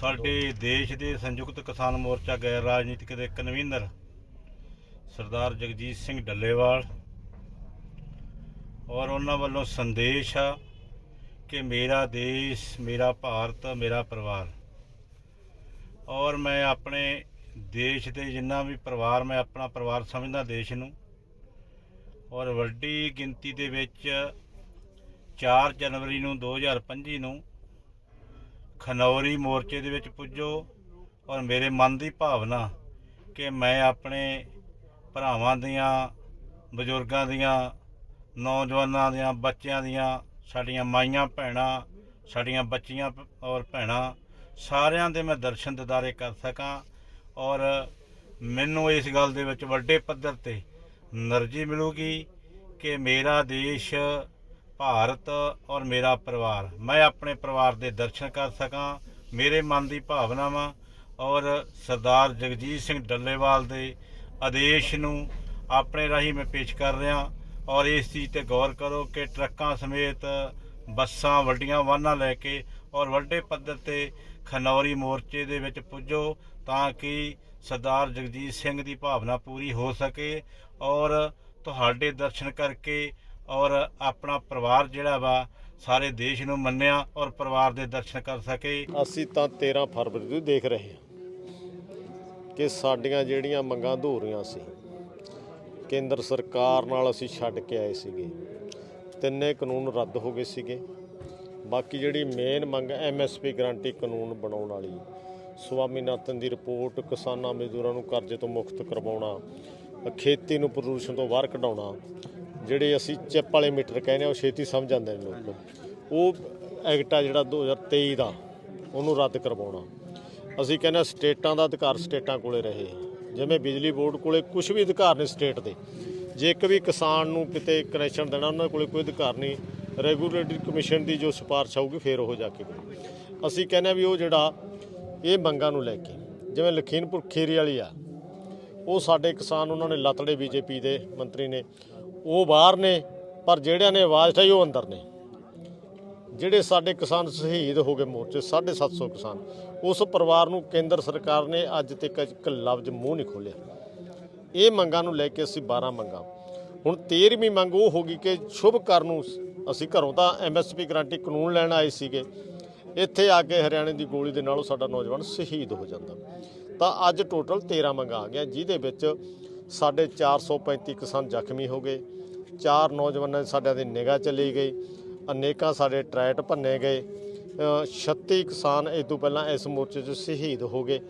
ਸਾਡੇ ਦੇਸ਼ ਦੇ ਸੰਯੁਕਤ ਕਿਸਾਨ ਮੋਰਚਾ ਗੈਰ ਰਾਜਨੀਤਿਕ ਦੇ ਕਨਵੀਨਰ ਸਰਦਾਰ ਜਗਜੀਤ ਸਿੰਘ ਡੱਲੇਵਾਲ ਔਰ ਉਹਨਾਂ ਵੱਲੋਂ ਸੰਦੇਸ਼ ਆ ਕਿ ਮੇਰਾ ਦੇਸ਼, ਮੇਰਾ ਭਾਰਤ, ਮੇਰਾ ਪਰਿਵਾਰ ਔਰ ਮੈਂ ਆਪਣੇ ਦੇਸ਼ ਦੇ ਜਿੰਨਾ ਵੀ ਪਰਿਵਾਰ, ਮੈਂ ਆਪਣਾ ਪਰਿਵਾਰ ਸਮਝਦਾ ਦੇਸ਼ ਨੂੰ ਔਰ ਵੱਡੀ ਗਿਣਤੀ ਦੇ ਵਿੱਚ 4 ਜਨਵਰੀ ਨੂੰ 2025 ਨੂੰ ਖਨੌਰੀ ਮੋਰਚੇ ਦੇ ਵਿੱਚ ਪੁੱਜੋ ਔਰ ਮੇਰੇ ਮਨ ਦੀ ਭਾਵਨਾ ਕਿ ਮੈਂ ਆਪਣੇ ਭਰਾਵਾਂ ਦੀਆਂ, ਬਜ਼ੁਰਗਾਂ ਦੀਆਂ, ਨੌਜਵਾਨਾਂ ਦੀਆਂ, ਬੱਚਿਆਂ ਦੀਆਂ, ਸਾਡੀਆਂ ਮਾਈਆਂ ਭੈਣਾਂ, ਸਾਡੀਆਂ ਬੱਚੀਆਂ ਔਰ ਭੈਣਾਂ, ਸਾਰਿਆਂ ਦੇ ਮੈਂ ਦਰਸ਼ਨ ਦਿਦਾਰੇ ਕਰ ਸਕਾਂ ਔਰ ਮੈਨੂੰ ਇਸ ਗੱਲ ਦੇ ਵਿੱਚ ਵੱਡੇ ਪੱਧਰ ਤੇ ਨਰਜੀ ਮਿਲੂਗੀ ਕਿ ਮੇਰਾ ਦੇਸ਼ ਭਾਰਤ ਔਰ ਮੇਰਾ ਪਰਿਵਾਰ। ਮੈਂ ਆਪਣੇ ਪਰਿਵਾਰ ਦੇ ਦਰਸ਼ਨ ਕਰ ਸਕਾਂ, ਮੇਰੇ ਮਨ ਦੀ ਭਾਵਨਾਵਾਂ ਔਰ ਸਰਦਾਰ ਜਗਜੀਤ ਸਿੰਘ ਡੱਲੇਵਾਲ ਦੇ ਆਦੇਸ਼ ਨੂੰ ਆਪਣੇ ਰਾਹੀਂ ਮੈਂ ਪੇਸ਼ ਕਰ ਰਿਹਾ ਔਰ ਇਸ ਚੀਜ਼ ਤੇ ਗੌਰ ਕਰੋ ਕਿ ਟਰੱਕਾਂ ਸਮੇਤ ਬੱਸਾਂ, ਵੱਡੀਆਂ ਵਾਹਨਾਂ ਲੈ ਕੇ ਔਰ ਵੱਡੇ ਪੱਧਰ ਤੇ ਖਨੌਰੀ ਮੋਰਚੇ ਦੇ ਵਿੱਚ ਪੁੱਜੋ ਤਾਂ ਕਿ ਸਰਦਾਰ ਜਗਜੀਤ ਸਿੰਘ ਦੀ ਭਾਵਨਾ ਪੂਰੀ ਹੋ ਸਕੇ ਔਰ ਤੁਹਾਡੇ ਦਰਸ਼ਨ ਕਰਕੇ ਔਰ ਆਪਣਾ ਪਰਿਵਾਰ ਜਿਹੜਾ ਵਾ, ਸਾਰੇ ਦੇਸ਼ ਨੂੰ ਮੰਨਿਆ ਔਰ ਪਰਿਵਾਰ ਦੇ ਦਰਸ਼ਨ ਕਰ ਸਕੇ। ਅਸੀਂ ਤਾਂ 13 ਫਰਵਰੀ ਤੋਂ ਦੇਖ ਰਹੇ ਹਾਂ ਕਿ ਸਾਡੀਆਂ ਜਿਹੜੀਆਂ ਮੰਗਾਂ ਅਧੂਰੀਆਂ ਸੀ, ਕੇਂਦਰ ਸਰਕਾਰ ਨਾਲ ਅਸੀਂ ਛੱਡ ਕੇ ਆਏ ਸੀਗੇ। ਤਿੰਨੇ ਕਾਨੂੰਨ ਰੱਦ ਹੋ ਗਏ ਸੀਗੇ। ਬਾਕੀ ਜਿਹੜੀ ਮੇਨ ਮੰਗ ਐਮਐਸਪੀ ਗਰੰਟੀ ਕਾਨੂੰਨ ਬਣਾਉਣ ਵਾਲੀ, ਸਵਾਮੀਨਾਥਨ ਦੀ ਰਿਪੋਰਟ, ਕਿਸਾਨਾਂ ਮਜ਼ਦੂਰਾਂ ਨੂੰ ਕਰਜ਼ੇ ਤੋਂ ਮੁਕਤ ਕਰਵਾਉਣਾ, ਖੇਤੀ ਨੂੰ ਪ੍ਰਦੂਸ਼ਣ ਤੋਂ ਬਾਹਰ ਕਢਾਉਣਾ ਜਿਹੜੇ ਅਸੀਂ ਚਿੱਪ ਵਾਲੇ ਮੀਟਰ ਕਹਿੰਦੇ ਆ, ਉਹ ਛੇਤੀ ਸਮਝ ਆਉਂਦੇ ਨੇ ਲੋਕ। ਉਹ ਐਕਟ ਆ ਜਿਹੜਾ 2023 ਦਾ, ਉਹਨੂੰ ਰੱਦ ਕਰਵਾਉਣਾ। ਅਸੀਂ ਕਹਿੰਦੇ ਹਾਂ ਸਟੇਟਾਂ ਦਾ ਅਧਿਕਾਰ ਸਟੇਟਾਂ ਕੋਲੇ ਰਹੇ। ਜਿਵੇਂ ਬਿਜਲੀ ਬੋਰਡ ਕੋਲੇ ਕੁਝ ਵੀ ਅਧਿਕਾਰ ਨਹੀਂ ਸਟੇਟ ਦੇ। ਜੇ ਇੱਕ ਵੀ ਕਿਸਾਨ ਨੂੰ ਕਿਤੇ ਕਨੈਕਸ਼ਨ ਦੇਣਾ, ਉਹਨਾਂ ਕੋਲੇ ਕੋਈ ਅਧਿਕਾਰ ਨਹੀਂ। ਰੈਗੂਲੇਟਰੀ ਕਮਿਸ਼ਨ ਦੀ ਜੋ ਸਿਫਾਰਿਸ਼ ਆਊਗੀ, ਫੇਰ ਉਹ ਜਾ ਕੇ ਅਸੀਂ ਕਹਿੰਦੇ ਹਾਂ ਵੀ ਉਹ ਜਿਹੜਾ, ਇਹ ਮੰਗਾਂ ਨੂੰ ਲੈ ਕੇ, ਜਿਵੇਂ ਲਖੀਮਪੁਰ ਖੀਰੀ ਵਾਲੀ ਆ, ਉਹ ਸਾਡੇ ਕਿਸਾਨ, ਉਹਨਾਂ ਨੇ ਲਤੜੇ ਬੀਜੇਪੀ ਦੇ ਮੰਤਰੀ ਨੇ। ਉਹ ਬਾਹਰ ਨੇ, ਪਰ ਜਿਹੜਿਆਂ ਨੇ ਆਵਾਜ਼ ਉਠਾਈ ਉਹ ਅੰਦਰ ਨੇ। ਜਿਹੜੇ ਸਾਡੇ ਕਿਸਾਨ ਸ਼ਹੀਦ ਹੋ ਗਏ ਮੋਰਚੇ 750 ਕਿਸਾਨ, ਉਸ ਪਰਿਵਾਰ ਨੂੰ ਕੇਂਦਰ ਸਰਕਾਰ ਨੇ ਅੱਜ ਤੱਕ ਇੱਕ ਲਫ਼ਜ਼ ਮੂੰਹ ਨਹੀਂ ਖੋਲਿਆ ਇਹ ਮੰਗਾਂ ਨੂੰ ਲੈ ਕੇ ਅਸੀਂ 12 ਮੰਗਾਂ। ਹੁਣ 13ਵੀਂ ਮੰਗ ਉਹ ਹੋ ਗਈ ਕਿ ਸ਼ੁਭ ਕਰਨ ਨੂੰ ਅਸੀਂ ਘਰੋਂ ਤਾਂ ਐਮਐਸਪੀ ਗਰੰਟੀ ਕਾਨੂੰਨ ਲੈਣ ਆਏ ਸੀਗੇ। ਇੱਥੇ ਆ ਕੇ ਹਰਿਆਣੇ ਦੀ ਗੋਲੀ ਦੇ ਨਾਲੋਂ ਸਾਡਾ ਨੌਜਵਾਨ ਸ਼ਹੀਦ ਹੋ ਜਾਂਦਾ। ਤਾਂ ਅੱਜ ਟੋਟਲ 13 ਮੰਗਾਂ ਆ ਗਿਆ ਜਿਹਦੇ ਵਿੱਚ ਸਾਡੇ 435 ਕਿਸਾਨ ਜ਼ਖਮੀ ਹੋ ਗਏ। ਚਾਰ ਨੌਜਵਾਨਾਂ ਸਾਡਿਆਂ ਦੀ ਨਿਗਾਹ ਚਲੀ ਗਈ। ਅਨੇਕਾਂ ਸਾਡੇ ਟਰੈਟ ਭੰਨੇ ਗਏ। ਅ, 36 ਕਿਸਾਨ ਇਸ ਤੋਂ ਪਹਿਲਾਂ ਇਸ ਮੋਰਚੇ 'ਚ ਸ਼ਹੀਦ ਹੋ ਗਏ।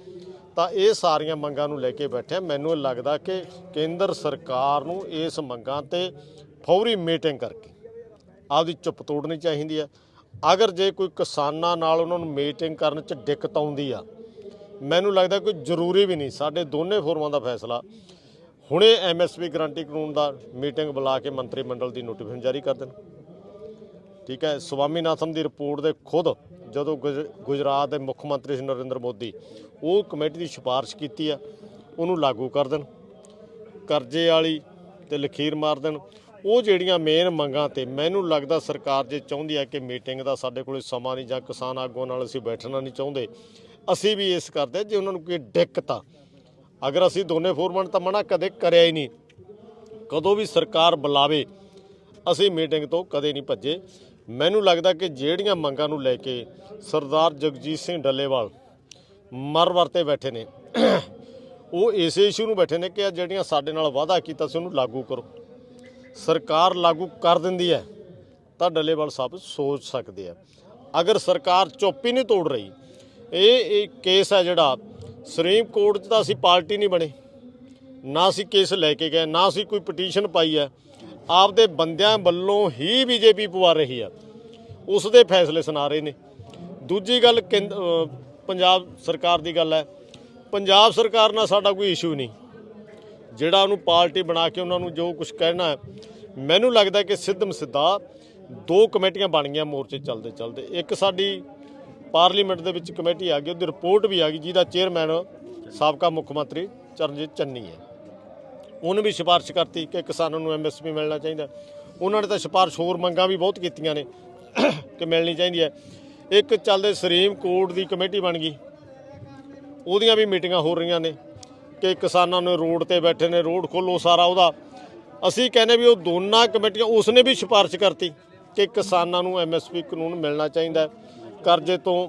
ਤਾਂ ਇਹ ਸਾਰੀਆਂ ਮੰਗਾਂ ਨੂੰ ਲੈ ਕੇ ਬੈਠੇ ਹਾਂ। ਮੈਨੂੰ ਲੱਗਦਾ ਕਿ ਕੇਂਦਰ ਸਰਕਾਰ ਨੂੰ ਇਸ ਮੰਗਾਂ ਤੇ ਫੌਰੀ ਮੀਟਿੰਗ ਕਰਕੇ ਆਪਦੀ ਚੁੱਪ ਤੋੜਨੀ ਚਾਹੀਦੀ ਹੈ ਅਗਰ ਜੇ ਕੋਈ ਕਿਸਾਨਾਂ ਨਾਲ ਉਹਨਾਂ ਨੂੰ ਮੀਟਿੰਗ ਕਰਨ 'ਚ ਦਿੱਕਤ ਆਉਂਦੀ ਆ ਮੈਨੂੰ ਲੱਗਦਾ ਕੋਈ ਜ਼ਰੂਰੀ ਵੀ ਨਹੀਂ। ਸਾਡੇ ਦੋਨੇ ਫੋਰਮਾਂ ਦਾ ਫੈਸਲਾ ਹੁਣੇ ਐਮਐਸਪੀ ਗਰੰਟੀ ਕਾਨੂੰਨ ਦਾ ਮੀਟਿੰਗ ਬੁਲਾ ਕੇ ਮੰਤਰੀ ਮੰਡਲ ਦੀ ਨੋਟੀਫਿਕੇਸ਼ਨ ਜਾਰੀ ਕਰ ਦੇਣ। ਠੀਕ ਹੈ, ਸਵਾਮੀਨਾਥਨ ਦੀ ਰਿਪੋਰਟ ਦੇ ਖੁਦ ਜਦੋਂ ਗੁਜ- ਗੁਜਰਾਤ ਦੇ ਮੁੱਖ ਮੰਤਰੀ ਸੀ ਨਰਿੰਦਰ ਮੋਦੀ, ਉਹ ਕਮੇਟੀ ਦੀ ਸਿਫਾਰਿਸ਼ ਕੀਤੀ ਆ ਉਹਨੂੰ ਲਾਗੂ ਕਰ ਦੇਣ। ਕਰਜ਼ੇ ਵਾਲੀ ਤੇ ਲਖੀਰ ਮਾਰ ਦੇਣ। ਉਹ ਜਿਹੜੀਆਂ ਮੇਨ ਮੰਗਾਂ ਤੇ ਮੈਨੂੰ ਲੱਗਦਾ ਸਰਕਾਰ ਜੇ ਚਾਹੁੰਦੀ ਹੈ ਕਿ ਮੀਟਿੰਗ ਦਾ ਸਾਡੇ ਕੋਲੇ ਸਮਾਂ ਨਹੀਂ ਜਾਂ ਕਿਸਾਨ ਆਗੂਆਂ ਨਾਲ ਅਸੀਂ ਬੈਠਣਾ ਨਹੀਂ ਚਾਹੁੰਦੇ, ਅਸੀਂ ਵੀ ਇਸ ਕਰਦੇ ਜੇ ਉਹਨਾਂ ਨੂੰ ਕੋਈ ਦਿੱਕਤ ਆ ਅਗਰ ਅਸੀਂ ਦੋਨੇ ਫੋਰਮਾਂ ਤਾਂ ਮਨਾ ਕਦੇ ਕਰਿਆ ਹੀ ਨਹੀਂ। ਕਦੋਂ ਵੀ ਸਰਕਾਰ ਬੁਲਾਵੇ, ਅਸੀਂ ਮੀਟਿੰਗ ਤੋਂ ਕਦੇ ਨਹੀਂ ਭੱਜੇ। ਮੈਨੂੰ ਲੱਗਦਾ ਕਿ ਜਿਹੜੀਆਂ ਮੰਗਾਂ ਨੂੰ ਲੈ ਕੇ ਸਰਦਾਰ ਜਗਜੀਤ ਸਿੰਘ ਡੱਲੇਵਾਲ ਮਰ ਵਰਤੇ ਬੈਠੇ ਨੇ, ਉਹ ਇਸੇ ਇਸ਼ੂ ਨੂੰ ਬੈਠੇ ਨੇ ਕਿ ਆਹ ਜਿਹੜੀਆਂ ਸਾਡੇ ਨਾਲ ਵਾਅਦਾ ਕੀਤਾ ਸੀ ਉਹਨੂੰ ਲਾਗੂ ਕਰੋ। ਸਰਕਾਰ ਲਾਗੂ ਕਰ ਦਿੰਦੀ ਹੈ, ਤਾਂ ਡੱਲੇਵਾਲ ਸਾਹਿਬ ਸੋਚ ਸਕਦੇ ਆ। ਅਗਰ ਸਰਕਾਰ ਚੁੱਪ ਹੀ ਨਹੀਂ ਤੋੜ ਰਹੀ, ਇਹ ਇਹ ਕੇਸ ਹੈ ਜਿਹੜਾ ਸੁਪਰੀਮ ਕੋਰਟ 'ਚ ਤਾਂ ਅਸੀਂ ਪਾਰਟੀ ਨਹੀਂ ਬਣੇ। ਨਾ ਅਸੀਂ ਕੇਸ ਲੈ ਕੇ ਗਏ, ਨਾ ਅਸੀਂ ਕੋਈ ਪਟੀਸ਼ਨ ਪਾਈ ਹੈ। ਆਪਦੇ ਬੰਦਿਆਂ ਵੱਲੋਂ ਹੀ ਬੀਜੇਪੀ ਪਵਾ ਰਹੀ ਆ ਉਸ ਦੇ ਫੈਸਲੇ ਸੁਣਾ ਰਹੇ ਨੇ। ਦੂਜੀ ਗੱਲ ਕੇਂਦ- ਪੰਜਾਬ ਸਰਕਾਰ ਦੀ ਗੱਲ ਹੈ। ਪੰਜਾਬ ਸਰਕਾਰ ਨਾਲ ਸਾਡਾ ਕੋਈ ਇਸ਼ੂ ਨਹੀਂ। ਜਿਹੜਾ ਉਹਨੂੰ ਪਾਰਟੀ ਬਣਾ ਕੇ ਉਹਨਾਂ ਨੂੰ ਜੋ ਕੁਝ ਕਹਿਣਾ ਮੈਨੂੰ ਲੱਗਦਾ ਕਿ ਸਿੱਧਮ ਸਿੱਧਾ ਦੋ ਕਮੇਟੀਆਂ ਬਣ ਗਈਆਂ ਮੋਰਚੇ ਚੱਲਦੇ ਚੱਲਦੇ ਇੱਕ ਸਾਡੀ ਪਾਰਲੀਮੈਂਟ ਦੇ ਵਿੱਚ ਕਮੇਟੀ ਆ ਗਈ, ਉਹਦੀ ਰਿਪੋਰਟ ਵੀ ਆ ਗਈ, ਜਿਹਦਾ ਚੇਅਰਮੈਨ ਸਾਬਕਾ ਮੁੱਖ ਮੰਤਰੀ ਚਰਨਜੀਤ ਚੰਨੀ ਹੈ। ਉਹਨੇ ਵੀ ਸਿਫਾਰਿਸ਼ ਕਰਤੀ ਕਿ ਕਿਸਾਨਾਂ ਨੂੰ ਐਮਐਸਪੀ ਮਿਲਣਾ ਚਾਹੀਦਾ। ਉਹਨਾਂ ਨੇ ਤਾਂ ਸਿਫਾਰਿਸ਼ ਹੋਰ ਮੰਗਾਂ ਵੀ ਬਹੁਤ ਕੀਤੀਆਂ ਨੇ ਕਿ ਮਿਲਣੀ ਚਾਹੀਦੀ ਹੈ। ਇੱਕ ਚੱਲਦੇ ਸਰੀਮ ਕੋਰਟ ਦੀ ਕਮੇਟੀ ਬਣ ਗਈ। ਉਹਦੀਆਂ ਵੀ ਮੀਟਿੰਗਾਂ ਹੋ ਰਹੀਆਂ ਨੇ ਕਿ ਕਿਸਾਨਾਂ ਨੂੰ ਰੋਡ ਤੇ ਬੈਠੇ ਨੇ, ਰੋਡ ਖੋਲੋ ਸਾਰਾ ਉਹਦਾ। ਅਸੀਂ ਕਹਿੰਦੇ ਵੀ ਉਹ ਦੋਨਾਂ ਕਮੇਟੀਆਂ, ਉਸਨੇ ਵੀ ਸਿਫਾਰਿਸ਼ ਕਰਤੀ ਕਿ ਕਿਸਾਨਾਂ ਨੂੰ ਐਮਐਸਪੀ ਕਾਨੂੰਨ ਮਿਲਣਾ ਚਾਹੀਦਾ। ਕਰਜ਼ੇ ਤੋਂ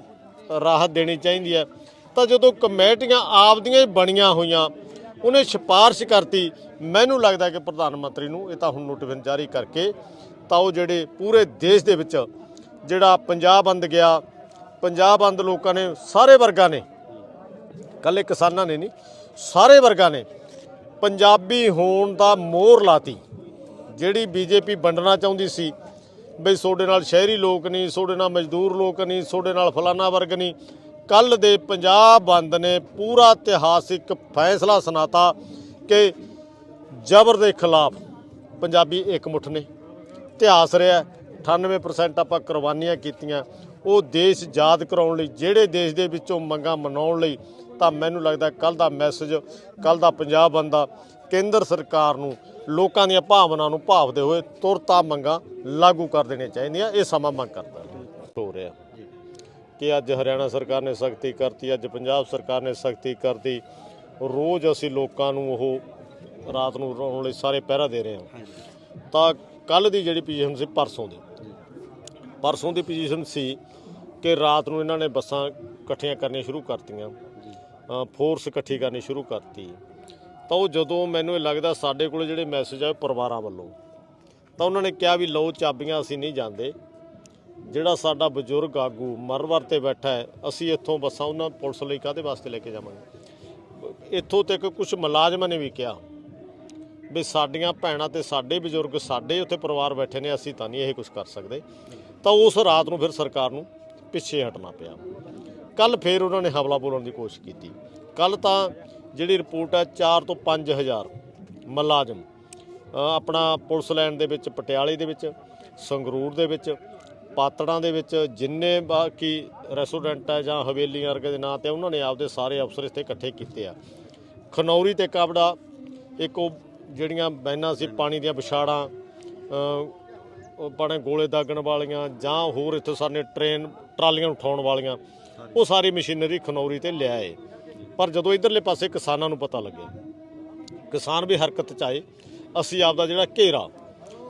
ਰਾਹਤ ਦੇਣੀ ਚਾਹੀਦੀ ਹੈ। ਤਾਂ ਜਦੋਂ ਕਮੇਟੀਆਂ ਆਪਦੀਆਂ ਹੀ ਬਣੀਆਂ ਹੋਈਆਂ, ਉਹਨੇ ਸਿਫਾਰਿਸ਼ ਕਰਤੀ, ਮੈਨੂੰ ਲੱਗਦਾ ਕਿ ਪ੍ਰਧਾਨ ਮੰਤਰੀ ਨੂੰ ਇਹ ਤਾਂ ਹੁਣ ਨੋਟੀਫਿਕੇਸ਼ਨ ਜਾਰੀ ਕਰਕੇ, ਤਾਂ ਉਹ ਜਿਹੜੇ ਪੂਰੇ ਦੇਸ਼ ਦੇ ਵਿੱਚ ਜਿਹੜਾ ਪੰਜਾਬ ਬੰਦ ਗਿਆ, ਪੰਜਾਬ ਬੰਦ ਲੋਕਾਂ ਨੇ ਸਾਰੇ ਵਰਗਾਂ ਨੇ ਕੱਲੇ ਕਿਸਾਨਾਂ ਨੇ ਨਹੀਂ, ਸਾਰੇ ਵਰਗਾਂ ਨੇ ਪੰਜਾਬੀ ਹੋਣ ਦਾ ਮੋਹਰ ਲਾਤੀ। ਜਿਹੜੀ ਬੀਜੇਪੀ ਵੰਡਣਾ ਚਾਹੁੰਦੀ ਸੀ ਬਈ ਤੁਹਾਡੇ ਨਾਲ ਸ਼ਹਿਰੀ ਲੋਕ ਨਹੀਂ ਤੁਹਾਡੇ ਨਾਲ ਮਜ਼ਦੂਰ ਲੋਕ ਨਹੀਂ ਤੁਹਾਡੇ ਨਾਲ ਫਲਾਨਾ ਵਰਗ ਨਹੀਂ। ਕੱਲ ਦੇ ਪੰਜਾਬ ਬੰਦ ਨੇ ਪੂਰਾ ਇਤਿਹਾਸਿਕ ਫੈਸਲਾ ਸੁਣਾਤਾ ਕਿ ਜ਼ਬਰ ਦੇ ਖਿਲਾਫ ਪੰਜਾਬੀ ਇਕਮੁੱਠ ਨੇ। ਇਤਿਹਾਸ ਰਿਹਾ 98% ਆਪਾਂ ਕੁਰਬਾਨੀਆਂ ਕੀਤੀਆਂ। ਉਹ ਦੇਸ਼ ਯਾਦ ਕਰਾਉਣ ਲਈ, ਜਿਹੜੇ ਦੇਸ਼ ਦੇ ਵਿੱਚੋਂ ਮੰਗਾਂ ਮਨਾਉਣ ਲਈ ਤਾਂ ਮੈਨੂੰ ਲੱਗਦਾ ਕੱਲ ਦਾ ਮੈਸੇਜ ਕੱਲ ਦਾ ਪੰਜਾਬ ਬੰਦਾ ਕੇਂਦਰ ਸਰਕਾਰ ਨੂੰ ਲੋਕਾਂ ਦੀਆਂ ਭਾਵਨਾਵਾਂ ਨੂੰ ਭਾਵਦੇ ਹੋਏ ਤੁਰਤਾ ਮੰਗਾਂ ਲਾਗੂ ਕਰ ਦੇਣੀਆਂ ਚਾਹੀਦੀਆਂ। ਇਹ ਸਮਾਂ ਮੰਗ ਕਰਦਾ। ਹੋ ਰਿਹਾ। ਕਿ ਅੱਜ ਹਰਿਆਣਾ ਸਰਕਾਰ ਨੇ ਸਖਤੀ ਕਰਤੀ, ਅੱਜ ਪੰਜਾਬ ਸਰਕਾਰ ਨੇ ਸਖਤੀ ਕਰਤੀ। ਰੋਜ਼ ਅਸੀਂ ਲੋਕਾਂ ਨੂੰ ਉਹ ਰਾਤ ਨੂੰ ਰੋਣ ਲਈ ਸਾਰੇ ਪਹਿਰਾ ਦੇ ਰਹੇ ਹਾਂ। ਤਾਂ ਕੱਲ ਦੀ ਜਿਹੜੀ ਪੋਜੀਸ਼ਨ ਸੀ, ਪਰਸੋਂ ਦੀ। ਪਰਸੋਂ ਦੀ ਪੋਜੀਸ਼ਨ ਸੀ ਕਿ ਰਾਤ ਨੂੰ ਇਹਨਾਂ ਨੇ ਬੱਸਾਂ ਇਕੱਠੀਆਂ ਕਰਨੀਆਂ ਸ਼ੁਰੂ ਕਰਤੀਆਂ। ਫੋਰਸ ਇਕੱਠੀ ਕਰਨੀ ਸ਼ੁਰੂ ਕਰਤੀ। ਤਾਂ ਉਹ ਜਦੋਂ ਮੈਨੂੰ ਇਹ ਲੱਗਦਾ ਸਾਡੇ ਕੋਲ ਜਿਹੜੇ ਮੈਸੇਜ ਆਏ ਪਰਿਵਾਰਾਂ ਵੱਲੋਂ। ਤਾਂ ਉਹਨਾਂ ਨੇ ਕਿਹਾ ਵੀ ਲਓ ਚਾਬੀਆਂ ਅਸੀਂ ਨਹੀਂ ਜਾਂਦੇ। ਜਿਹੜਾ ਸਾਡਾ ਬਜ਼ੁਰਗ ਆਗੂ ਮਰਵਰ ਤੇ ਬੈਠਾ ਹੈ, ਅਸੀਂ ਇੱਥੋਂ ਬੱਸਾਂ ਉਹਨਾਂ ਪੁਲਿਸ ਲਈ ਕਾਹਦੇ ਵਾਸਤੇ ਲੈ ਕੇ ਜਾਵਾਂਗੇ? ਇੱਥੋਂ ਤੱਕ ਕੁਝ ਮੁਲਾਜ਼ਮਾਂ ਨੇ ਵੀ ਕਿਹਾ ਵੀ ਸਾਡੀਆਂ ਭੈਣਾਂ ਤੇ ਸਾਡੇ ਬਜ਼ੁਰਗ, ਸਾਡੇ ਉੱਥੇ ਪਰਿਵਾਰ ਬੈਠੇ ਨੇ, ਅਸੀਂ ਤਾਂ ਨਹੀਂ ਇਹ ਕੁਝ ਕਰ ਸਕਦੇ। ਤਾਂ ਉਸ ਰਾਤ ਨੂੰ ਫਿਰ ਸਰਕਾਰ ਨੂੰ ਪਿੱਛੇ ਹਟਣਾ ਪਿਆ। ਕੱਲ ਫੇਰ ਉਹਨਾਂ ਨੇ ਹਮਲਾ ਬੋਲਣ ਦੀ ਕੋਸ਼ਿਸ਼ ਕੀਤੀ। ਕੱਲ ਤਾਂ ਜਿਹੜੀ ਰਿਪੋਰਟ ਹੈ 4 ਤੋਂ 5000 ਮੁਲਾਜ਼ਮ ਆਪਣਾ ਪੁਲਿਸ ਲਾਈਨ ਦੇ ਵਿੱਚ ਪਟਿਆਲੇ ਦੇ ਵਿੱਚ ਸੰਗਰੂਰ ਦੇ ਵਿੱਚ ਪਾਤੜਾਂ ਦੇ ਵਿੱਚ ਜਿੰਨੇ ਬਾਕੀ ਰੈਸਟੋਰੈਂਟ ਹੈ ਜਾਂ ਹਵੇਲੀਆਂ ਵਰਗੇ ਦੇ ਨਾਂ ਤੇ ਉਹਨਾਂ ਨੇ ਆਪਦੇ ਸਾਰੇ ਅਫਸਰ ਇੱਥੇ ਇਕੱਠੇ ਕੀਤੇ ਆ। ਖਨੌਰੀ ਤੇ ਕਾਬੜਾ ਇੱਕ ਉਹ ਜਿਹੜੀਆਂ ਬੈਨਾਂ ਸੀ ਪਾਣੀ ਦੀਆਂ ਵਿਛਾੜਾਂ ਅ, ਗੋਲੇ ਦਾਗਣ ਵਾਲੀਆਂ ਜਾਂ ਹੋਰ ਇੱਥੇ ਸਾਨੇ ਟ੍ਰੇਨ ਟਰਾਲੀਆਂ ਉਠਾਉਣ ਵਾਲੀਆਂ ਉਹ ਸਾਰੀ ਮਸ਼ੀਨਰੀ ਖਨੌਰੀ ਤੇ ਲਿਆਏ। ਪਰ ਜਦੋਂ ਇਧਰਲੇ ਪਾਸੇ ਕਿਸਾਨਾਂ ਨੂੰ ਪਤਾ ਲੱਗਿਆ, ਕਿਸਾਨ ਵੀ ਹਰਕਤ ਚ ਆਏ, ਅਸੀਂ ਆਪਦਾ ਜਿਹੜਾ ਘੇਰਾ,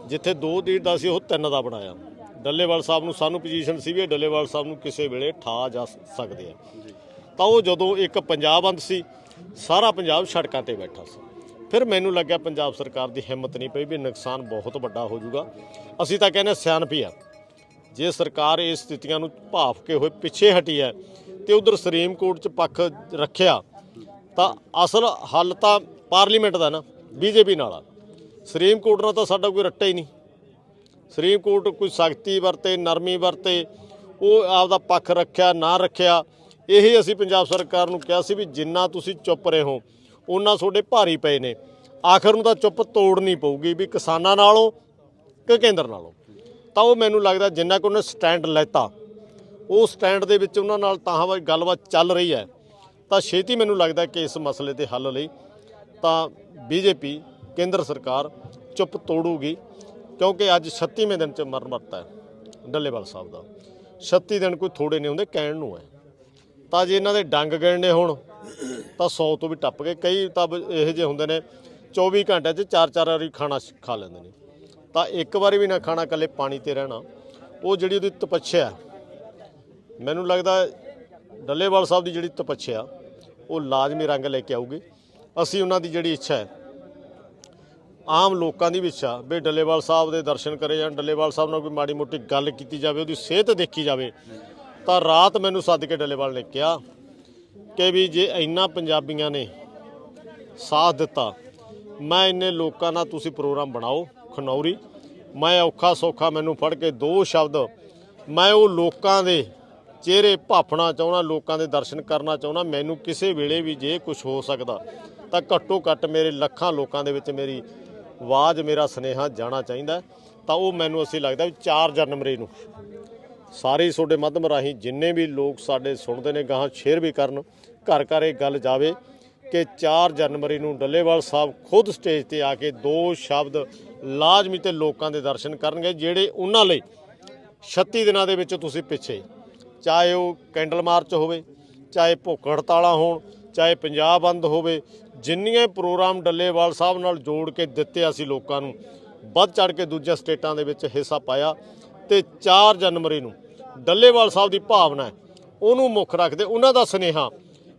ਜਿੱਥੇ ਦੋ ਦੀਡ ਦਾ ਸੀ, ਉਹ ਤਿੰਨ ਦਾ ਬਣਾਇਆ। ਡੱਲੇਵਾਲ ਸਾਹਿਬ ਨੂੰ ਸਾਨੂੰ ਪੋਜੀਸ਼ਨ ਸੀ ਵੀ ਡੱਲੇਵਾਲ ਸਾਹਿਬ ਨੂੰ ਕਿਸੇ ਵੇਲੇ ਠਾ ਜਾ ਸਕਦੇ ਆ। ਤਾਂ ਉਹ ਜਦੋਂ ਇੱਕ ਪੰਜਾਬ ਬੰਦ ਸੀ, ਸਾਰਾ ਪੰਜਾਬ ਸੜਕਾਂ ਤੇ ਬੈਠਾ ਸੀ। ਫਿਰ ਮੈਨੂੰ ਲੱਗਿਆ ਪੰਜਾਬ ਸਰਕਾਰ ਦੀ ਹਿੰਮਤ ਨਹੀਂ ਪਈ ਵੀ ਨੁਕਸਾਨ ਬਹੁਤ ਵੱਡਾ ਹੋ ਜਾਊਗਾ। ਅਸੀਂ ਤਾਂ ਕਹਿੰਦੇ ਸਿਆਣਪੀ ਆ। ਜੇ ਸਰਕਾਰ ਇਸ ਸਥਿਤੀਆਂ ਨੂੰ ਭਾਫ ਕੇ ਹੋਏ ਪਿੱਛੇ ਹਟੀ ਹੈ ਤੇ ਉਧਰ ਸੁਪਰੀਮ ਕੋਰਟ 'ਚ ਪੱਖ ਰੱਖਿਆ, ਤਾਂ ਅਸਲ ਹੱਲ ਤਾਂ ਪਾਰਲੀਮੈਂਟ ਦਾ ਨਾ, ਬੀਜੇਪੀ ਨਾਲ ਆ। ਸੁਪਰੀਮ ਕੋਰਟ ਨਾਲ ਤਾਂ ਸਾਡਾ ਕੋਈ ਰੱਟਾ ਹੀ ਨਹੀਂ। ਸੁਪਰੀਮ ਕੋਰਟ ਕੋਈ ਸਖਤੀ ਵਰਤੇ, ਨਰਮੀ ਵਰਤੇ, ਉਹ ਆਪਦਾ ਪੱਖ ਰੱਖਿਆ, ਨਾ ਰੱਖਿਆ, ਇਹੀ ਅਸੀਂ ਪੰਜਾਬ ਸਰਕਾਰ ਨੂੰ ਕਿਹਾ ਸੀ ਵੀ ਜਿੰਨਾ ਤੁਸੀਂ ਚੁੱਪ ਰਹੇ ਹੋ ਉਹਨਾਂ ਤੁਹਾਡੇ ਭਾਰੀ ਪਏ ਨੇ। ਆਖਰ ਨੂੰ ਤਾਂ ਚੁੱਪ ਤੋੜਨੀ ਪਊਗੀ ਵੀ ਕਿਸਾਨਾਂ ਨਾਲੋਂ ਕਿ ਕੇਂਦਰ ਨਾਲੋਂ। ਤਾਂ ਉਹ ਮੈਨੂੰ ਲੱਗਦਾ ਜਿੰਨਾ ਕਿ ਉਹਨੇ ਸਟੈਂਡ ਲੈਤਾ ਉਹ ਸਟੈਂਡ ਦੇ ਵਿੱਚ ਉਹਨਾਂ ਨਾਲ ਤਾਂ ਵਾ ਗੱਲਬਾਤ ਚੱਲ ਰਹੀ ਹੈ। ਤਾਂ ਛੇਤੀ ਮੈਨੂੰ ਲੱਗਦਾ ਕਿ ਇਸ ਮਸਲੇ ਦੇ ਹੱਲ ਲਈ ਤਾਂ ਬੀਜੇਪੀ, ਕੇਂਦਰ ਸਰਕਾਰ ਚੁੱਪ ਤੋੜੂਗੀ, ਕਿਉਂਕਿ ਅੱਜ 36ਵੇਂ ਦਿਨ 'ਚ ਮਰਨ ਵਰਤਾ ਹੈ ਡੱਲੇਵਾਲ ਸਾਹਿਬ ਦਾ। 36 ਦਿਨ ਕੋਈ ਥੋੜੇ ਨਹੀਂ ਹੁੰਦੇ, ਕਹਿਣ ਨੂੰ ਹੈ। ਤਾਂ ਜੇ ਇਹਨਾਂ ਦੇ ਡੰਗ ਗਿਣਨੇ ਹੁਣ, ਤਾਂ 100 ਤੋਂ ਵੀ ਟੱਪ ਗਏ। ਕਈ ਤਾਂ ਬ- ਇਹੋ ਜਿਹੇ ਹੁੰਦੇ ਨੇ 24 ਘੰਟਿਆਂ 'ਚ ਚਾਰ ਚਾਰ ਵਾਰੀ ਖਾਣਾ ਖਾ ਲੈਂਦੇ ਨੇ। ਤਾਂ ਇੱਕ ਵਾਰੀ ਵੀ ਨਾ ਖਾਣਾ, ਇਕੱਲੇ ਪਾਣੀ ਤੇ ਰਹਿਣਾ। ਉਹ ਜਿਹੜੀ ਉਹਦੀ ਤਪੱਛਿਆ ਮੈਨੂੰ ਲੱਗਦਾ ਡੱਲੇਵਾਲ ਸਾਹਿਬ ਦੀ ਜਿਹੜੀ ਤਪੱਛਿਆ ਉਹ ਲਾਜ਼ਮੀ ਰੰਗ ਲੈ ਕੇ ਆਊਗੀ। ਅਸੀਂ ਉਹਨਾਂ ਦੀ ਜਿਹੜੀ ਇੱਛਾ ਹੈ, ਆਮ ਲੋਕਾਂ ਦੀ ਵੀ ਇੱਛਾ ਵੀ ਡੱਲੇਵਾਲ ਸਾਹਿਬ ਦੇ ਦਰਸ਼ਨ ਕਰੇ ਜਾਣ ਡੱਲੇਵਾਲ ਸਾਹਿਬ ਨਾਲ ਕੋਈ ਮਾੜੀ ਮੋਟੀ ਗੱਲ ਕੀਤੀ ਜਾਵੇ, ਉਹਦੀ ਸਿਹਤ ਦੇਖੀ ਜਾਵੇ, ਤਾਂ ਰਾਤ ਮੈਨੂੰ ਸੱਦ ਕੇ ਡੱਲੇਵਾਲ ਨੇ ਕਿਹਾ ਕਿ ਵੀ ਜੇ ਇੰਨਾ ਪੰਜਾਬੀਆਂ ਨੇ ਸਾਥ ਦਿੱਤਾ, ਮੈਂ ਇੰਨੇ ਲੋਕਾਂ ਨਾਲ ਤੁਸੀਂ ਪ੍ਰੋਗਰਾਮ ਬਣਾਓ, ਖਨੌਰੀ, ਮੈਂ ਔਖਾ ਸੌਖਾ ਮੈਨੂੰ ਫੜ ਕੇ ਦੋ ਸ਼ਬਦ, ਮੈਂ ਉਹ ਲੋਕਾਂ ਦੇ ਚਿਹਰੇ ਭਾਫਣਾ ਚਾਹੁੰਦਾ, ਲੋਕਾਂ ਦੇ ਦਰਸ਼ਨ ਕਰਨਾ ਚਾਹੁੰਦਾ, ਮੈਨੂੰ ਕਿਸੇ ਵੇਲੇ ਵੀ ਜੇ ਕੁਝ ਹੋ ਸਕਦਾ, ਤਾਂ ਘੱਟੋ ਘੱਟ ਮੇਰੇ ਲੱਖਾਂ ਲੋਕਾਂ ਦੇ ਵਿੱਚ ਮੇਰੀ ਆਵਾਜ਼, ਮੇਰਾ ਸੁਨੇਹਾ ਜਾਣਾ ਚਾਹੀਦਾ ਤਾਂ ਉਹ ਮੈਨੂੰ ਅਸੀਂ ਲੱਗਦਾ ਵੀ 4 ਜਨਵਰੀ ਨੂੰ, ਸਾਰੇ ਤੁਹਾਡੇ ਮਾਧਮ ਰਾਹੀਂ ਜਿੰਨੇ ਵੀ ਲੋਕ ਸਾਡੇ ਸੁਣਦੇ ਨੇ, ਗਾਹਾਂ ਸ਼ੇਅਰ ਵੀ ਕਰਨ, ਘਰ ਘਰ ਇਹ ਗੱਲ ਜਾਵੇ ਕਿ 4 ਜਨਵਰੀ ਨੂੰ ਡੱਲੇਵਾਲ ਸਾਹਿਬ ਖੁਦ ਸਟੇਜ ਤੇ ਆ ਕੇ ਦੋ ਸ਼ਬਦ ਲਾਜ਼ਮੀ ਤੇ ਲੋਕਾਂ ਦੇ ਦਰਸ਼ਨ ਕਰਨਗੇ, ਜਿਹੜੇ ਉਹਨਾਂ ਲਈ 36 ਦਿਨਾਂ ਦੇ ਵਿੱਚ ਤੁਸੀਂ ਪਿੱਛੇ ਚਾਹੇ ਉਹ ਕੈਂਡਲ ਮਾਰਚ ਹੋਵੇ, ਚਾਹੇ ਭੁੱਖ ਹੜਤਾਲਾਂ ਹੋਣ, ਚਾਹੇ ਪੰਜਾਬ ਬੰਦ ਹੋਵੇ, ਜਿੰਨੀਆਂ ਪ੍ਰੋਗਰਾਮ ਡੱਲੇਵਾਲ ਸਾਹਿਬ ਨਾਲ ਜੋੜ ਕੇ ਦਿੱਤੇ ਅਸੀਂ ਲੋਕਾਂ ਨੂੰ, ਵੱਧ ਚੜ ਕੇ ਦੂਜੀਆਂ ਸਟੇਟਾਂ ਦੇ ਵਿੱਚ ਹਿੱਸਾ ਪਾਇਆ ਤੇ 4 ਜਨਵਰੀ ਨੂੰ ਡੱਲੇਵਾਲ ਸਾਹਿਬ ਦੀ ਭਾਵਨਾ ਉਹਨੂੰ ਮੁੱਖ ਰੱਖਦੇ, ਉਹਨਾਂ ਦਾ ਸੁਨੇਹਾ,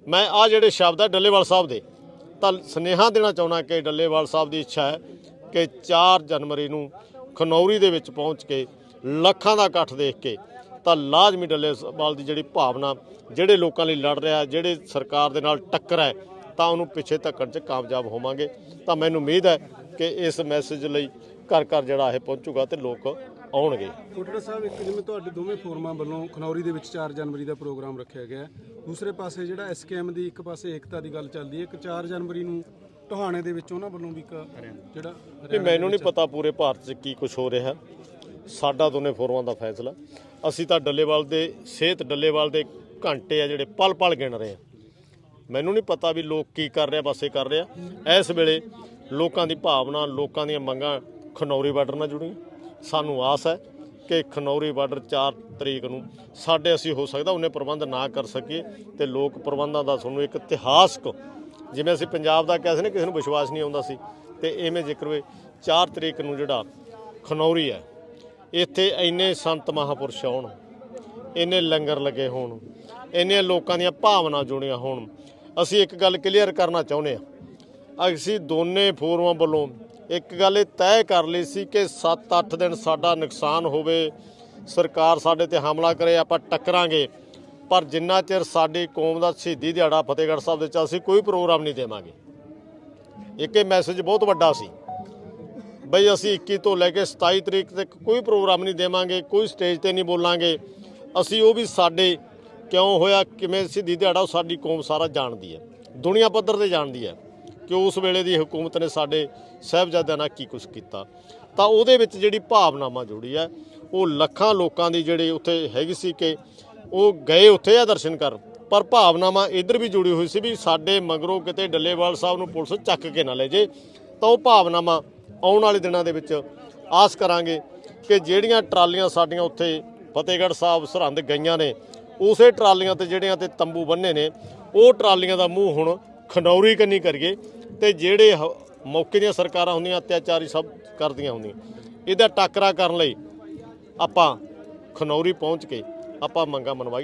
ਮੈਂ ਆ ਜਿਹੜੇ ਸ਼ਬਦ ਆ ਡੱਲੇਵਾਲ ਸਾਹਿਬ ਦੇ, ਤਾਂ ਸੁਨੇਹਾ ਦੇਣਾ ਚਾਹੁੰਦਾ ਕਿ ਡੱਲੇਵਾਲ ਸਾਹਿਬ ਦੀ ਇੱਛਾ ਹੈ ਕਿ 4 ਜਨਵਰੀ ਨੂੰ ਖਨੌਰੀ ਦੇ ਵਿੱਚ ਪਹੁੰਚ ਕੇ ਲੱਖਾਂ ਦਾ ਇਕੱਠ ਦੇਖ ਕੇ ਤਾਂ ਲਾਜ਼ਮੀ ਡੱਲੇਵਾਲ ਦੀ ਜਿਹੜੀ ਭਾਵਨਾ ਜਿਹੜੇ ਲੋਕਾਂ ਲਈ ਲੜ ਰਿਹਾ ਜਿਹੜੇ ਸਰਕਾਰ ਦੇ ਨਾਲ ਟੱਕਰ ਹੈ ਤਾਂ ਉਹਨੂੰ ਪਿੱਛੇ ਧੱਕਣ 'ਚ ਕਾਮਯਾਬ ਹੋਵਾਂਗੇ। ਤਾਂ ਮੈਨੂੰ ਉਮੀਦ ਹੈ ਕਿ ਇਸ ਮੈਸੇਜ ਲਈ ਘਰ ਘਰ ਜਿਹੜਾ ਇਹ ਪਹੁੰਚੂਗਾ ਤੇ ਲੋਕ ਆਉਣਗੇ। ਕੋਟੜਾ ਸਾਹਿਬ ਇੱਕ ਜਿਵੇਂ ਤੁਹਾਡੇ ਦੋਵੇਂ ਫੋਰਮਾਂ ਵੱਲੋਂ ਖਨੌਰੀ ਦੇ ਵਿੱਚ 4 ਜਨਵਰੀ ਦਾ ਪ੍ਰੋਗਰਾਮ ਰੱਖਿਆ ਗਿਆ। ਦੂਸਰੇ ਪਾਸੇ ਜਿਹੜਾ ਐਸਕੇਐਮ ਦੀ ਇੱਕ ਪਾਸੇ ਏਕਤਾ ਦੀ ਗੱਲ ਚੱਲਦੀ ਹੈ ਇੱਕ 4 ਜਨਵਰੀ ਨੂੰ ਟੋਹਾਣੇ ਦੇ ਵਿੱਚ ਉਹਨਾਂ ਵੱਲੋਂ ਵੀ ਇੱਕ ਜਿਹੜਾ ਮੈਨੂੰ ਨਹੀਂ ਪਤਾ ਪੂਰੇ ਭਾਰਤ 'ਚ ਕੀ ਕੁਝ ਹੋ ਰਿਹਾ। ਸਾਡਾ ਦੋਨੇ ਫੋਰਮਾਂ ਦਾ ਫੈਸਲਾ। ਅਸੀਂ ਤਾਂ ਡੱਲੇਵਾਲ ਦੇ ਸਿਹਤ ਡੱਲੇਵਾਲ ਦੇ ਘੰਟੇ ਆ ਜਿਹੜੇ ਪਲ ਪਲ ਗਿਣ ਰਹੇ ਆ। ਮੈਨੂੰ ਨਹੀਂ ਪਤਾ ਵੀ ਲੋਕ ਕੀ ਕਰ ਰਿਹਾ, ਬਸ ਇਹ ਕਰ ਰਿਹਾ। ਇਸ ਵੇਲੇ ਲੋਕਾਂ ਦੀ ਭਾਵਨਾ, ਲੋਕਾਂ ਦੀਆਂ ਮੰਗਾਂ ਖਨੌਰੀ ਬਾਰਡਰ ਨਾਲ ਜੁੜੀਆਂ। ਸਾਨੂੰ ਆਸ ਹੈ ਕਿ ਖਨੌਰੀ ਬਾਰਡਰ 4 ਤਰੀਕ ਨੂੰ ਸਾਡੇ ਅਸੀਂ ਹੋ ਸਕਦਾ ਉਹਨੇ ਪ੍ਰਬੰਧ ਨਾ ਕਰ ਸਕੀਏ ਤੇ ਲੋਕ ਪ੍ਰਬੰਧਾਂ ਦਾ ਤੁਹਾਨੂੰ ਇੱਕ ਇਤਿਹਾਸਕ, ਜਿਵੇਂ ਅਸੀਂ ਪੰਜਾਬ ਦਾ ਕਿਹਾ ਸੀ ਨਾ ਕਿਸੇ ਨੂੰ ਵਿਸ਼ਵਾਸ ਨਹੀਂ ਆਉਂਦਾ ਸੀ। ਤੇ ਐਵੇਂ ਜ਼ਿਕਰ ਹੋਏ 4 ਤਰੀਕ ਨੂੰ ਜਿਹੜਾ ਖਨੌਰੀ ਹੈ ਇੱਥੇ ਇੰਨੇ ਸੰਤ ਮਹਾਪੁਰਸ਼ ਆਉਣ ਇੰਨੇ ਲੰਗਰ ਲੱਗੇ ਹੋਣ, ਇੰਨੇ ਲੋਕਾਂ ਦੀਆਂ ਭਾਵਨਾ ਜੁੜੀਆਂ ਹੋਣ। ਅਸੀਂ ਇੱਕ ਗੱਲ ਕਲੀਅਰ ਕਰਨਾ ਚਾਹੁੰਦੇ ਆ ਅਸੀਂ ਦੋਨੇ ਫੋਰਮਾਂ ਵੱਲੋਂ ਇੱਕ ਗੱਲ ਇਹ ਤੈਅ ਕਰ ਲਈ ਸੀ ਕਿ 7-8 ਦਿਨ ਸਾਡਾ ਨੁਕਸਾਨ ਹੋਵੇ, ਸਰਕਾਰ ਸਾਡੇ ਤੇ ਹਮਲਾ ਕਰੇ, ਆਪਾਂ ਟੱਕਰਾਂਗੇ। ਪਰ ਜਿੰਨਾ ਚਿਰ ਸਾਡੀ ਕੌਮ ਦਾ ਸ਼ਹੀਦੀ ਦਿਹਾੜਾ ਫਤਿਹਗੜ੍ਹ ਸਾਹਿਬ ਦੇ ਵਿੱਚ ਅਸੀਂ ਕੋਈ ਪ੍ਰੋਗਰਾਮ ਨਹੀਂ ਦੇਵਾਂਗੇ। ਇੱਕ ਇਹ ਮੈਸੇਜ ਬਹੁਤ ਵੱਡਾ ਸੀ। ਬਈ ਅਸੀਂ 21 ਤੋਂ ਲੈ ਕੇ 27 ਤਰੀਕ ਤੱਕ ਕੋਈ ਪ੍ਰੋਗਰਾਮ ਨਹੀਂ ਦੇਵਾਂਗੇ, ਕੋਈ ਸਟੇਜ ਤੇ ਨਹੀਂ ਬੋਲਾਂਗੇ। ਅਸੀਂ ਉਹ ਵੀ ਸਾਡੇ ਕਿਉਂ ਹੋਇਆ, ਕਿਵੇਂ ਸਿੱਧੀ ਦਿਹਾੜਾ, ਉਹ ਸਾਡੀ ਕੌਮ ਸਾਰਾ ਜਾਣਦੀ ਹੈ। ਦੁਨੀਆ ਪੱਧਰ ਤੇ ਜਾਣਦੀ ਹੈ ਕਿ ਉਸ ਵੇਲੇ ਦੀ ਹਕੂਮਤ ਨੇ ਸਾਡੇ ਸਾਹਿਬਜ਼ਾਦਿਆਂ ਨਾਲ ਕੀ ਕੁਝ ਕੀਤਾ। ਤਾਂ ਉਹਦੇ ਵਿੱਚ ਜਿਹੜੀ ਭਾਵਨਾਵਾਂ ਜੁੜੀ ਹੈ, ਉਹ ਲੱਖਾਂ ਲੋਕਾਂ ਦੀ ਜਿਹੜੀ ਉੱਥੇ ਹੈਗੀ ਸੀ ਕਿ ਉਹ ਗਏ ਉੱਥੇ ਆ ਦਰਸ਼ਨ ਕਰਨ। ਪਰ ਭਾਵਨਾਵਾਂ ਇਧਰ ਵੀ ਜੁੜੀ ਹੋਈ ਸੀ ਵੀ ਸਾਡੇ ਮਗਰੋਂ ਕਿਤੇ ਡੱਲੇਵਾਲ ਸਾਹਿਬ ਨੂੰ ਪੁਲਿਸ ਚੱਕ ਕੇ ਨਾ ਲੈ ਜੇ, ਤਾਂ ਉਹ ਭਾਵਨਾਵਾਂ ਆਉਣ ਵਾਲੇ ਦਿਨਾਂ ਦੇ ਵਿੱਚ ਆਸ ਕਰਾਂਗੇ ਕਿ ਜਿਹੜੀਆਂ ਟਰਾਲੀਆਂ ਸਾਡੀਆਂ ਉੱਥੇ ਫਤਿਹਗੜ੍ਹ ਸਾਹਿਬ ਸਰਹੰਦ ਗਈਆਂ ਨੇ, ਉਸੇ ਟਰਾਲੀਆਂ ਤੇ ਜਿਹੜੀਆਂ ਤੇ ਤੰਬੂ ਬੰਨੇ ਨੇ, ਉਹ ਟਰਾਲੀਆਂ ਦਾ ਮੂੰਹ ਹੁਣ ਖਨੌਰੀ ਕੰਨੀ ਕਰੀਏ ਤੇ ਜਿਹੜੇ ਹ- ਮੌਕੇ ਦੀਆਂ ਸਰਕਾਰਾਂ ਹੁੰਦੀਆਂ, ਅਤਿਆਚਾਰੀ ਸਭ ਕਰਦੀਆਂ ਹੁੰਦੀਆਂ। ਇਹਦਾ ਟਾਕਰਾ ਕਰਨ ਲਈ ਆਪਾਂ ਖਨੌਰੀ ਪਹੁੰਚ ਕੇ ਆਪਾਂ ਮੰਗਾਂ ਮਨਵਾਈਏ